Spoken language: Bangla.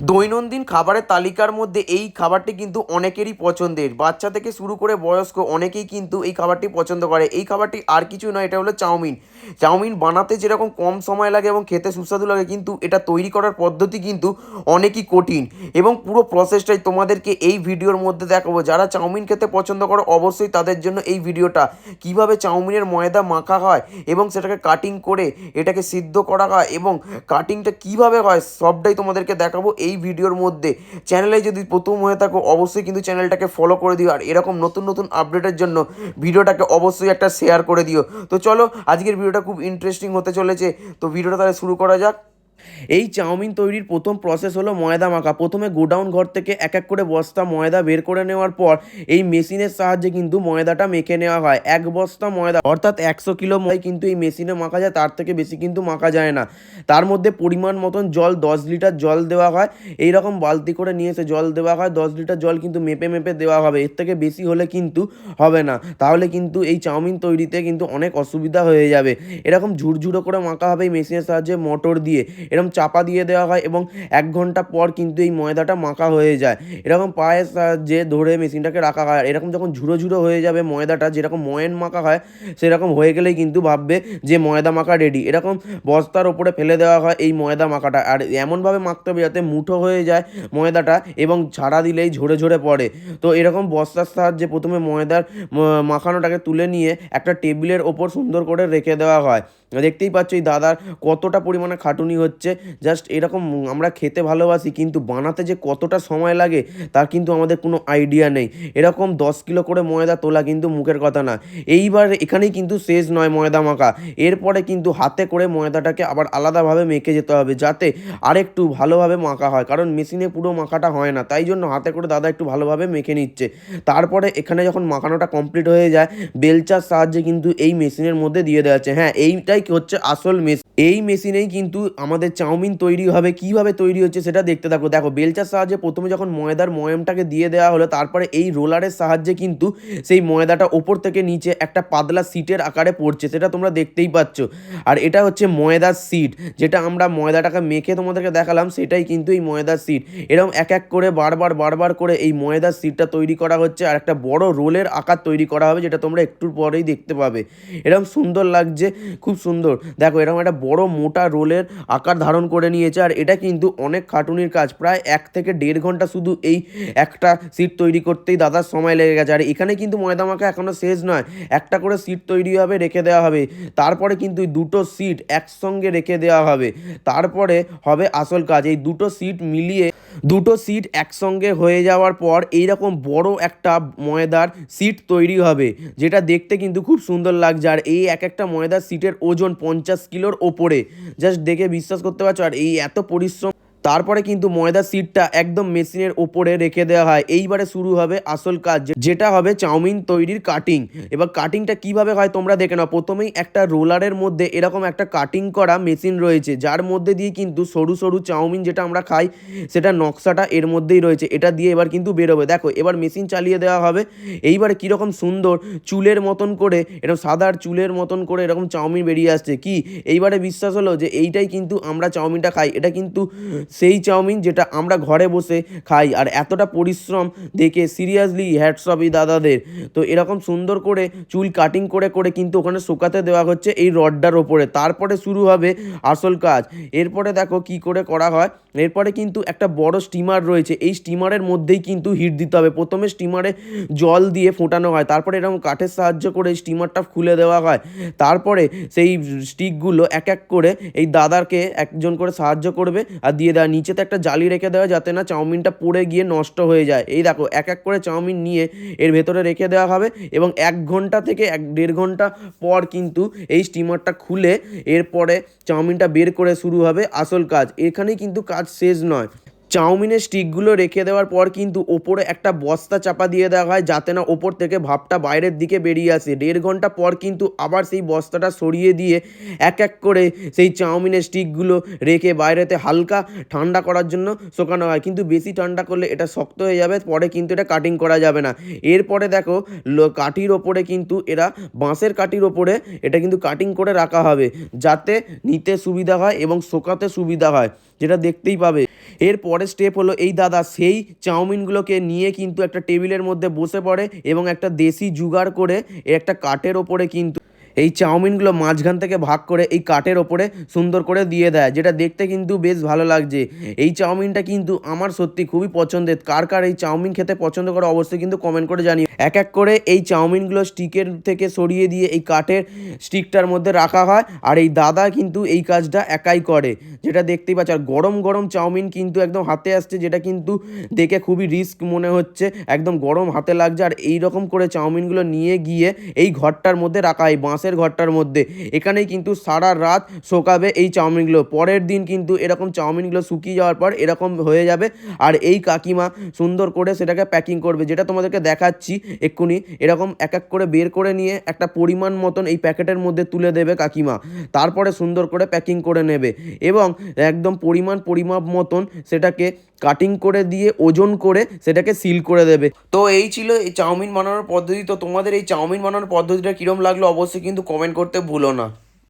দৈনন্দিন খাবারের তালিকার মধ্যে এই খাবারটি কিন্তু অনেকেরই পছন্দের। বাচ্চা থেকে শুরু করে বয়স্ক অনেকেই কিন্তু এই খাবারটি পছন্দ করে। এই খাবারটি আর কিছু নয়, এটা হলো চাউমিন। চাউমিন বানাতে যেরকম কম সময় লাগে এবং খেতে সুস্বাদু লাগে, কিন্তু এটা তৈরি করার পদ্ধতি কিন্তু অনেকই কঠিন। এবং পুরো প্রসেসটাই তোমাদেরকে এই ভিডিওর মধ্যে দেখাবো। যারা চাউমিন খেতে পছন্দ করো, অবশ্যই তাদের জন্য এই ভিডিওটা। কীভাবে চাউমিনের ময়দা মাখা হয় এবং সেটাকে কাটিং করে এটাকে সিদ্ধ করা হয় এবং কাটিংটা কীভাবে হয়, সবটাই তোমাদেরকে দেখাবো। এই ভিডিওর মধ্যে। চ্যানেলে যদি প্রথম হয়ে থাকো, অবশ্যই কিন্তু চ্যানেলটাকে ফলো করে দিও। আর এরকম নতুন নতুন আপডেটের জন্য ভিডিওটাকে অবশ্যই একটা শেয়ার করে দিও। তো চলো, আজকের ভিডিওটা খুব ইন্টারেস্টিং হতে চলেছে। তো ভিডিওটা তাহলে শুরু করা যাক। এই চাউমিন তৈরির প্রথম প্রসেস হলো ময়দা মাখা। প্রথমে গোডাউন ঘর থেকে এক এক করে বস্তা ময়দা বের করে নেওয়ার পর এই মেশিনের সাহায্যে কিন্তু ময়দাটা মেখে নেওয়া হয়। এক বস্তা ময়দা অর্থাৎ একশো কিলো ময় কিন্তু এই মেশিনে মাখা যায়, তার থেকে বেশি কিন্তু মাখা যায় না। তার মধ্যে পরিমাণ মতন জল, দশ লিটার জল দেওয়া হয়। এই রকম বালতি করে নিয়ে এসে জল দেওয়া হয়। দশ লিটার জল কিন্তু মেপে মেপে দেওয়া হবে। এর থেকে বেশি হলে কিন্তু হবে না। তাহলে কিন্তু এই চাউমিন তৈরিতে কিন্তু অনেক অসুবিধা হয়ে যাবে। এরকম ঝুরঝুরো করে মাখা হবে এই মেশিনের সাহায্যে মোটর দিয়ে। এরকম চাপা দিয়ে দেওয়া হয় এবং এক ঘণ্টা পর কিন্তু এই ময়দাটা মাখা হয়ে যায়। এরকম পায়ের সাহায্যে ধরে মেশিনটাকে রাখা হয় এরকম যখন ঝুরো ঝুরো হয়ে যাবে ময়দাটা, যেরকম ময়ন মাখা হয়, সেরকম হয়ে গেলেই কিন্তু ভাববে যে ময়দা মাখা রেডি এরকম বস্তার ওপরে ফেলে দেওয়া হয় এই ময়দা মাখাটা। আর এমনভাবে মাখতে হবে যাতে মুঠো হয়ে যায় ময়দাটা এবং ছাড়া দিলেই ঝরে ঝরে পড়ে। তো এরকম বস্তার সাহায্যে প্রথমে ময়দার মাখানোটাকে তুলে নিয়ে একটা টেবিলের ওপর সুন্দর করে রেখে দেওয়া হয়। দেখতেই পাচ্ছ এই দাদার কতটা পরিমাণে খাটুনি হচ্ছে। জাস্ট এরকম আমরা খেতে ভালোবাসি, কিন্তু বানাতে যে কতটা সময় লাগে, তার কিন্তু আমাদের কোনো আইডিয়া নেই। এরকম দশ কিলো করে ময়দা তোলা কিন্তু মুখের কথা না। এইবার এখানেই কিন্তু শেষ নয় ময়দা মাখা। এরপরে কিন্তু হাতে করে ময়দাটাকে আবার আলাদাভাবে মেখে যেতে হবে, যাতে আরেকটু ভালোভাবে মাখা হয়। কারণ মেশিনে পুরো মাখাটা হয় না, তাই জন্য হাতে করে দাদা একটু ভালোভাবে মেখে নিচ্ছে। তারপরে এখানে যখন মাখানোটা কমপ্লিট হয়ে যায়, বেলচার সাহায্যে কিন্তু এই মেশিনের মধ্যে দিয়ে দেওয়া হচ্ছে হ্যাঁ এইটাই কি হচ্ছে আসল মেশিন? এই মেশিনেই কিন্তু আমাদের চাউমিন তৈরি হবে। কীভাবে তৈরি হচ্ছে সেটা দেখতে থাকো। দেখো, বেলচার সাহায্যে প্রথমে যখন ময়দার ময়মটাকে দিয়ে দেওয়া হলো, তারপরে এই রোলারের সাহায্যে কিন্তু সেই ময়দাটা ওপর থেকে নিচে একটা পাতলা সিটের আকারে পড়ছে, সেটা তোমরা দেখতেই পাচ্ছ। আর এটা হচ্ছে ময়দার সিট, যেটা আমরা ময়দাটাকে মেখে তোমাদেরকে দেখালাম, সেটাই কিন্তু এই ময়দার সিট। এরকম এক এক করে বারবার বারবার করে এই ময়দার সিটটা তৈরি করা হচ্ছে, আর একটা বড় রোলের আকার তৈরি করা হবে, যেটা তোমরা একটু পরেই দেখতে পাবে। এরকম সুন্দর লাগছে, খুব সুন্দর। দেখো, এরকম একটা বড় মোটা রোলের আকার ধারণ করে নিয়েছে, আর এটা কিন্তু অনেক খাটুনির কাজ। প্রায় এক থেকে দেড় ঘণ্টা শুধু এই একটা সিট তৈরি করতেই দাদার সময় লেগে গেছে। আর এখানে কিন্তু ময়দা মাখা এখনও শেষ নয়, একটা করে সিট তৈরি হবে, রেখে দেওয়া হবে। তারপরে কিন্তু দুটো সিট একসঙ্গে রেখে দেওয়া হবে। তারপরে হবে আসল কাজ। এই দুটো সিট মিলিয়ে দুটো সিট একসঙ্গে হয়ে যাওয়ার পর এইরকম বড় একটা ময়দার সিট তৈরি হবে, যেটা দেখতে কিন্তু খুব সুন্দর লাগছে। আর এই এক একটা ময়দার সিটের ওজন পঞ্চাশ কিলোর ওপরে। জাস্ট দেখে বিশ্বাস করতে পারছ? আর এই এত পরিশ্রম তারপরে কিন্তু ময়দার সিটটা একদম মেশিনের ওপরে রেখে দেওয়া হয়। এইবারে শুরু হবে আসল কাজ যেটা হবে চাউমিন তৈরির কাটিং এবার কাটিংটা কীভাবে হয় তোমরা দেখে নাও। প্রথমেই একটা রোলারের মধ্যে এরকম একটা কাটিং করা মেশিন রয়েছে, যার মধ্যে দিয়ে কিন্তু সরু সরু চাউমিন যেটা আমরা খাই, সেটা নকশাটা এর মধ্যেই রয়েছে। এটা দিয়ে এবার কিন্তু বেরোবে। দেখো, এবার মেশিন চালিয়ে দেওয়া হবে। এইবারে কীরকম সুন্দর চুলের মতন করে, এরকম সাদার চুলের মতন করে এরকম চাউমিন বেরিয়ে আসছে। কি? এইবারে বিশ্বাস হলো যে এইটাই কিন্তু আমরা চাউমিনটা খাই। এটা কিন্তু সেই চাউমিন যেটা আমরা ঘরে বসে খাই। আর এতটা পরিশ্রম দেখে সিরিয়াসলি হ্যাটসঅপ এই দাদাদের। তো এরকম সুন্দর করে চুল কাটিং করে করে কিন্তু ওখানে শুকাতে দেওয়া হচ্ছে এই রডটার ওপরে। তারপরে শুরু হবে আসল কাজ। এরপরে দেখো কি করে করা হয়। এরপরে কিন্তু একটা বড় স্টিমার রয়েছে। এই স্টিমারের মধ্যেই কিন্তু হিট দিতে হবে। প্রথমে স্টিমারে জল দিয়ে ফোটানো হয়। তারপরে এরকম কাঠের সাহায্য করে স্টিমারটা খুলে দেওয়া হয়। তারপরে সেই স্টিকগুলো এক এক করে এই দাদাকে একজন করে সাহায্য করবে আর দিয়ে দেওয়া নিচেতে একটা জালি রেখে দেওয়া যাতে না চাউমিনটা পড়ে গিয়ে নষ্ট হয়ে যায়। এই দেখো, এক এক করে চাউমিন নিয়ে এর ভেতরে রেখে দেওয়া হবে এবং এক ঘণ্টা থেকে এক দেড় ঘণ্টা পর কিন্তু এই স্টিমারটা খুলে এরপরে চাউমিনটা বের করে শুরু হবে আসল কাজ। এখানেই কিন্তু কাজ শেষ নয়। চাউমিনের স্টিকগুলো রেখে দেওয়ার পর কিন্তু ওপরে একটা বস্তা চাপা দিয়ে দেওয়া হয় যাতে না ওপর থেকে ভাপটা বাইরের দিকে বেরিয়ে আসে। দেড় ঘণ্টা পর কিন্তু আবার সেই বস্তাটা সরিয়ে দিয়ে এক এক করে সেই চাউমিনের স্টিকগুলো রেখে বাইরেতে হালকা ঠান্ডা করার জন্য শোকানো হয়। কিন্তু বেশি ঠান্ডা করলে এটা শক্ত হয়ে যাবে, পরে কিন্তু এটা কাটিং করা যাবে না। এরপরে দেখো কাঠির ওপরে কিন্তু এরা, বাঁশের কাঠির ওপরে এটা কিন্তু কাটিং করে রাখা হবে যাতে নিতে সুবিধা হয় এবং শোকাতে সুবিধা হয়। যেটা দেখতেই পাবে। এর পরের স্টেপ হলো এই দাদা, সেই চাউমিনগুলোকে নিয়ে কিন্তু একটা টেবিলের মধ্যে বসে পড়ে এবং একটা দেশি জুগাড় করে একটা কাঠের ওপরে কিন্তু এই চাউমিনগুলো মাঝখান থেকে ভাগ করে এই কাঠের ওপরে সুন্দর করে দিয়ে দেয়, যেটা দেখতে কিন্তু বেশ ভালো লাগছে। এই চাউমিনটা কিন্তু আমার সত্যি খুবই পছন্দের। কার কার এই চাউমিন খেতে পছন্দ করে অবশ্যই কিন্তু কমেন্ট করে জানিও। এক এক করে এই চাউমিনগুলো স্টিকের থেকে সরিয়ে দিয়ে এই কাঠের স্টিকটার মধ্যে রাখা হয়। আর এই দাদা কিন্তু এই কাজটা একাই করে। যেটা দেখতেই পাচ্ছ, আর গরম গরম চাউমিন কিন্তু একদম হাতে আসছে, যেটা কিন্তু দেখে খুবই রিস্ক মনে হচ্ছে। একদম গরম হাতে লাগছে। আর এই রকম করে চাউমিনগুলো নিয়ে গিয়ে এই ঘরটার মধ্যে রাখা হয় বাঁশের ঘরটার মধ্যে। এখানেই কিন্তু সারা রাত শোকাবে এই চাউমিনগুলো। পরের দিন কিন্তু এরকম চাউমিনগুলো শুকিয়ে যাওয়ার পর এরকম হয়ে যাবে। আর এই কাকিমা সুন্দর করে সেটাকে প্যাকিং করবে। যেটা তোমাদেরকে দেখাচ্ছি এক্ষুনি এরকম এক এক করে বের করে নিয়ে একটা পরিমাণ মতন এই প্যাকেটের মধ্যে তুলে দেবে কাকিমা। তারপরে সুন্দর করে প্যাকিং করে নেবে এবং একদম পরিমাণ পরিমাপ মতন সেটাকে কাটিং করে দিয়ে, ওজন করে সেটাকে সিল করে দেবে। তো এই ছিল এই চাউমিন বানানোর পদ্ধতি। তো তোমাদের এই চাউমিন বানানোর পদ্ধতিটা কীরকম লাগল অবশ্যই কিন্তু কমেন্ট করতে ভুলো না।